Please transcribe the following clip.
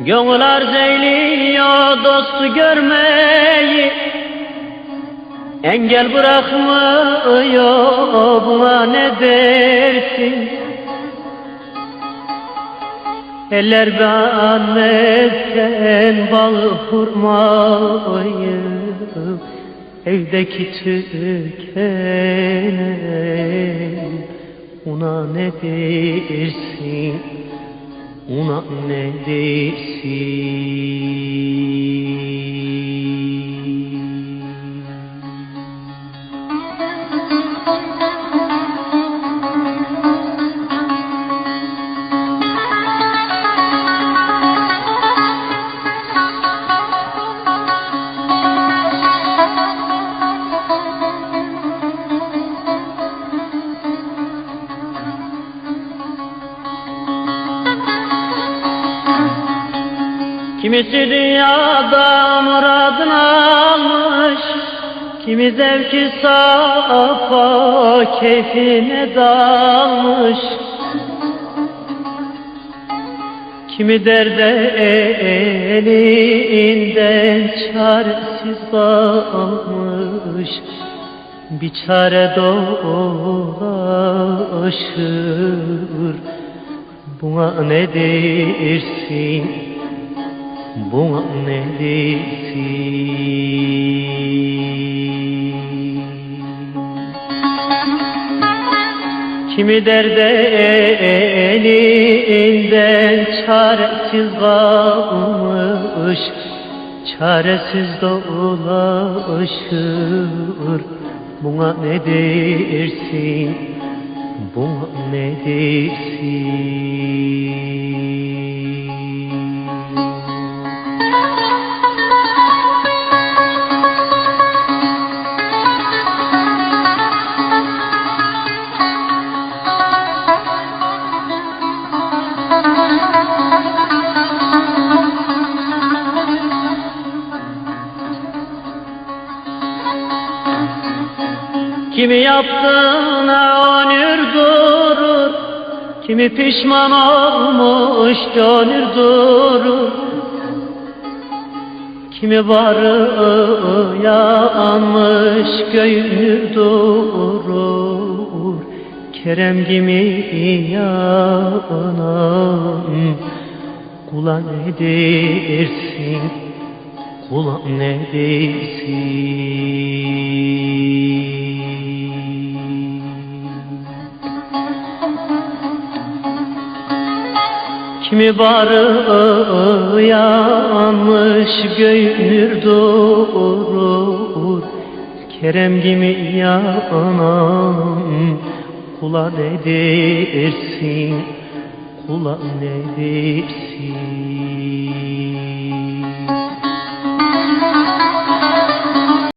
Gönül arz eyliyor dostu görmeyi. Engel bırakmıyor buna ne dersin? Eller beğenmezken bal hurmayı Evdeki tükene Una ne dersin Una ne Kimisi dünyada muradını almış Kimi zevki safa keyfine dalmış. Kimi derde elinden çaresiz kalmış Bir çare dolaşır Buna ne dersin Buna ne dersin Kimi derde elinden çaresiz kalmış Çaresiz dolaşır Buna ne dersin? Buna ne dersin Kimi yaptığına onur durur Kimi pişman olmuş dönür durur. Kimi varı yanmış göğünür durur Kerem gibi yanan Kula ne dersin? Kula ne dersin Kimi barı yanmış göğünür durur. Kerem gibi yanan Kula ne dersin? Kula ne dersin